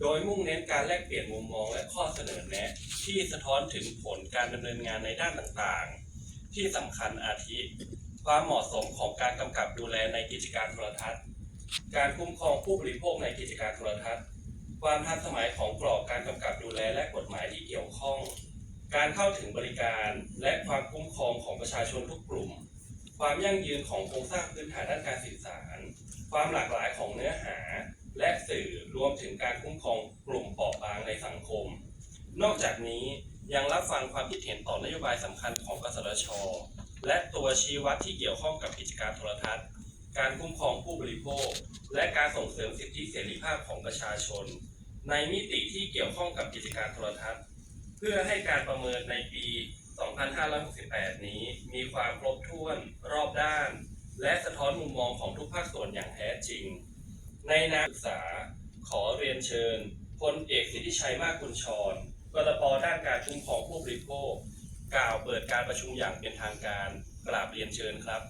โดยมุ่งเน้นการแลกเปลี่ยนมุมมองและข้อเสนอแนะ ที่สะท้อนถึงผลการดำเนินงานในด้านต่างๆ ที่สำคัญอาทิ ความเหมาะสมของการกำกับดูแลในกิจการโทรทัศน์ การคุ้มครองผู้บริโภคในกิจการโทรทัศน์ ความทันสมัยของกรอบการกำกับดูแลและกฎหมายที่เกี่ยวข้อง การเข้าถึงบริการ และความคุ้มครองของประชาชนทุกกลุ่ม ความยั่งยืนของโครงสร้างพื้นฐานด้านการสื่อสาร ความหลากหลายของเนื้อหา รวมถึงการคุ้มครองกลุ่มเปราะบางในสังคม นอกจากนี้ยังรับฟังความคิดเห็นต่อนโยบายสำคัญของกสทช และตัวชี้วัดที่เกี่ยวข้องกับกิจการโทรทัศน์ การคุ้มครองผู้บริโภค และการส่งเสริมสิทธิเสรีภาพของประชาชน ในมิติที่เกี่ยวข้องกับกิจการโทรทัศน์ เพื่อให้การประเมินในปี 2568 นี้ มีความครบถ้วนรอบด้าน และสะท้อนมุมมองของทุกภาคส่วนอย่างแท้จริง ในนามศึกษา ขอเรียนเชิญพลเอกสิทธิชัยมากคุณชรกรปด้านการคุ้มครองผู้บริโภค กล่าวเปิดการประชุมอย่างเป็นทางการกราบเรียนเชิญครับ